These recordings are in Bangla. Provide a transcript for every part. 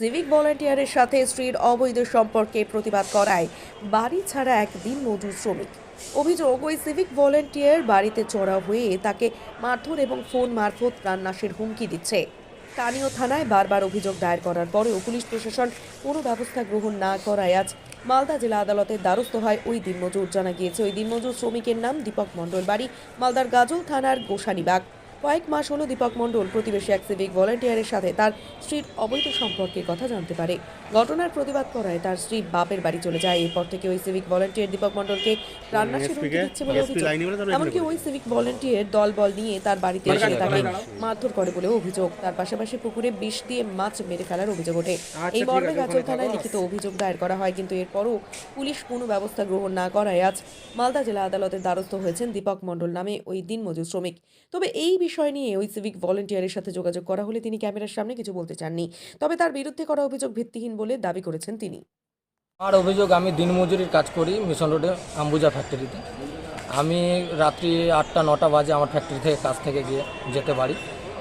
সিভিক ভলান্টিয়ারের সাথে স্ত্রীর অবৈধ সম্পর্কে প্রতিবাদ করায় বাড়ি ছাড়া এক দিন মজুর শ্রমিক। অভিযোগ, ওই সিভিক ভলান্টিয়ার বাড়িতে চড়া হয়ে তাকে মারধর এবং ফোন মারফত প্রাণনাশের হুমকি দিচ্ছে। স্থানীয় থানায় বারবার অভিযোগ দায়ের করার পরেও পুলিশ প্রশাসন কোনো ব্যবস্থা গ্রহণ না করায় আজ মালদা জেলা আদালতের দ্বারস্থ হয় ওই দিনমজুর। জানা গিয়েছে, ওই দিনমজুর শ্রমিকের নাম দীপক মণ্ডল বাড়ি, মালদার গাজল থানার গোসানিবাগ। কয়েক মাস হলো দীপক মণ্ডল প্রতিবেশী এক সিভিক ভলান্টিয়ারের সাথে তার স্ত্রীর অবৈধ সম্পর্কের কথা জানতে পারে। ঘটনার প্রতিবাদ করায় তার স্ত্রী বাপের বাড়ি চলে যায়। এরপর থেকে ওই সিভিক ভলান্টিয়ার দীপক মণ্ডলকে প্রাণনাশের হুমকি দিচ্ছে বলে অভিযোগ। এমনকি ওই সিভিক ভলান্টিয়ার দল বল নিয়ে তার বাড়িতে এসে তাকে মারধর করে বলে অভিযোগ। তার পাশাপাশি পুকুরে বিষ দিয়ে মাছ মেরে ফেলার অভিযোগ ওঠে। এই মর্মে গাজল থানায় লিখিত অভিযোগ দায়ের করা হয় কিন্তু এরপরও পুলিশ কোনো ব্যবস্থা গ্রহণ না করায় আজ মালদা জেলা আদালতের দ্বারস্থ হয়েছেন দীপক মণ্ডল নামে ওই দিনমজুর শ্রমিক। তবে এই বিষয় নিয়ে ওই সিভিক ভলান্টিয়ারের সাথে যোগাযোগ করা হলে তিনি ক্যামেরার সামনে কিছু বলতে চাননি। তবে তার বিরুদ্ধে করা অভিযোগ ভিত্তিহীন বলে দাবি করেছেন তিনি। আমার অভিযোগ, আমি দিনমজুরির কাজ করি মিশন রোডে, আম্বুজা ফ্যাক্টরিতে আমি রাত্রি আটটা, নটা বাজে আমার ফ্যাক্টরি থেকে কাজ থেকে গিয়ে যেতে পারি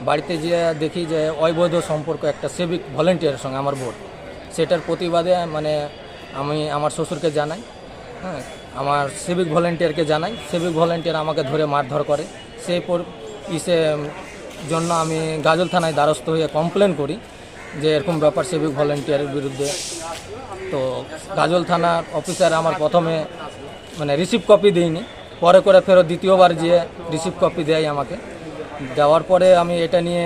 বাড়িতে গিয়ে দেখি যে অবৈধ সম্পর্ক একটা সিভিক ভলেন্টিয়ারের সঙ্গে, আমার বোর্ড সেটার প্রতিবাদে মানে আমি আমার শ্বশুরকে জানাই হ্যাঁ আমার সিভিক ভলেন্টিয়ারকে জানাই। সিভিক ভলেন্টিয়ার আমাকে ধরে মারধর করে। সেই ইসে জন্য আমি গাজল থানায় দ্বারস্থ হয়ে কমপ্লেন করি যে এরকম ব্যাপার সিভিক ভলেন্টিয়ারের বিরুদ্ধে। তো গাজল থানার অফিসার আমার প্রথমে মানে রিসিভ কপি দিইনি পরে করে ফেরত দ্বিতীয়বার গিয়ে রিসিভ কপি দেয় আমাকে। দেওয়ার পরে আমি এটা নিয়ে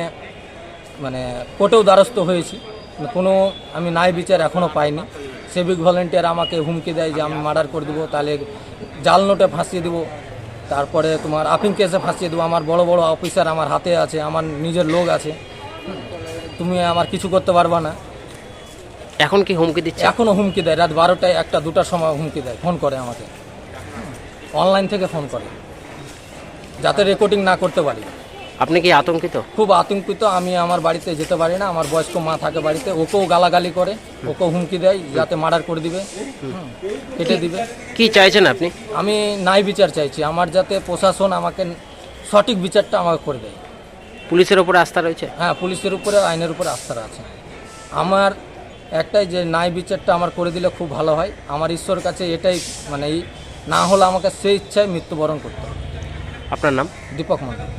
মানে কোর্টেও দ্বারস্থ হয়েছি। কোনো আমি নাই বিচার এখনও পাইনি। সিভিক ভলেন্টিয়ার আমাকে হুমকি দেয় যে আমি মার্ডার করে দেবো, তাহলে জাল নোটে ফাঁসিয়ে দেবো। তারপরে তোমার আপিং কেসে ফাঁসিয়ে দেবো। আমার বড় বড় অফিসার আমার হাতে আছে আমার নিজের লোক আছে। তুমি আমার কিছু করতে পারবা না। এখন কি হুমকি দিচ্ছে? এখনও হুমকি দেয়। রাত বারোটায় একটা দুটার সময় হুমকি দেয় ফোন করে আমাকে। অনলাইন থেকে ফোন করে। যাতে রেকর্ডিং না করতে পারি। আপনি কি আতঙ্কিত? খুব আতঙ্কিত আমি আমার বাড়িতে যেতে পারি না আমার বয়স্ক মা থাকে বাড়িতে ওকেও গালাগালি করে ওকেও হুমকি দেয় যাতে মার্ডার করে দিবে কেটে দিবে। কি চাইছেন আপনি? আমি নাই বিচার চাইছি আমার যাতে প্রশাসন আমাকে সঠিক বিচারটা আমাকে করে দেয়। পুলিশের উপরে আস্থা রয়েছে? হ্যাঁ পুলিশের উপরে আইনের উপরে আস্থা আছে। আমার একটাই যে ন্যায় বিচারটা আমার করে দিলে খুব ভালো হয় আমার ঈশ্বর কাছে এটাই মানে না হলে আমাকে সেই ইচ্ছায় মৃত্যুবরণ করতে হবে। আপনার নাম? দীপক মণ্ডল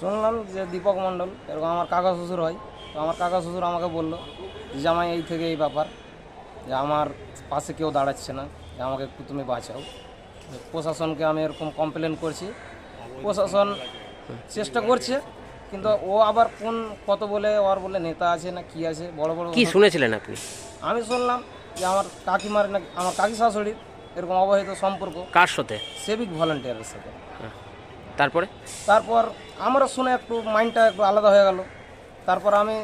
শুনলাম যে দীপক মণ্ডল এরকম আমার কাকা শ্বশুর হয় তো আমার কাকা শ্বশুর আমাকে বলল যে জামাই এই থেকে এই ব্যাপার যে আমার পাশে কেউ দাঁড়াচ্ছে না যে আমাকে একটু তুমি বাঁচাও। প্রশাসনকে আমি এরকম কমপ্লেন করছি। প্রশাসন চেষ্টা করছে কিন্তু ও আবার কোন কত বলে ওর বলে নেতা আছে না কি আছে বড় বড় কি শুনেছিলেন আপনি? আমি শুনলাম যে আমার কাকিমার না আমার কাকি শাশুড়ির এরকম অবহিত সম্পর্ক কার সাথে? সেভিক ভলান্টিয়ারের সাথে। তারপরে? তারপর আমারও শুনে একটু মাইন্ডটা একটু আলাদা হয়ে গেল। তারপর আমি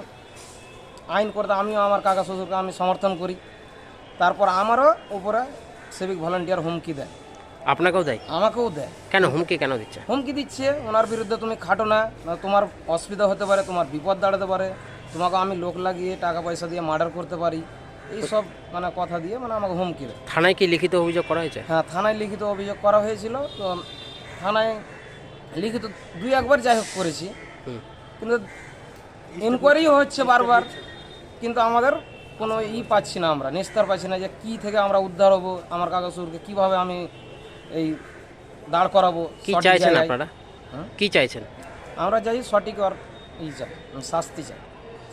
আইন করতে আমিও আমার কাকা শ্বশুরকে আমি সমর্থন করি। তারপর আমারও উপরে সিভিক ভলান্টিয়ার হুমকি দেয়। আপনাকেও দেয়? আমাকেও দেয়। কেন হুমকি কেন দিচ্ছে? হুমকি দিচ্ছে ওনার বিরুদ্ধে তুমি খাটো না না তোমার অসুবিধা হতে পারে তোমার বিপদ দাঁড়াতে পারে তোমাকে আমি লোক লাগিয়ে টাকা পয়সা দিয়ে মার্ডার করতে পারি। এইসব মানে কথা দিয়ে মানে আমাকে হুমকি দেয়। থানায় কি লিখিত অভিযোগ করা হয়েছে? হ্যাঁ থানায় লিখিত অভিযোগ করা হয়েছিল। তো থানায় লিখিত দুই একবার যাই হোক করেছি। কিন্তু ইনকোয়ারি হচ্ছে বারবার কিন্তু আমাদের কোনো ই পাচ্ছি না আমরা নিস্তার পাচ্ছি না যে কি থেকে আমরা উদ্ধার হব আমার কাকা শ্বশুরকে কীভাবে আমি এই দাঁড় করাবো কি চাইছেন আপনারা? হুম? কি চাইছেন? আমরা যাই সঠিক আর ই চাই শাস্তি চাই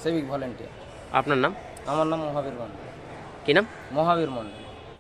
সেভিক ভলেন্টিয়ার আপনার নাম? আমার নাম মহাবীর মন্ডল কি নাম? মহাবীর মণ্ডল।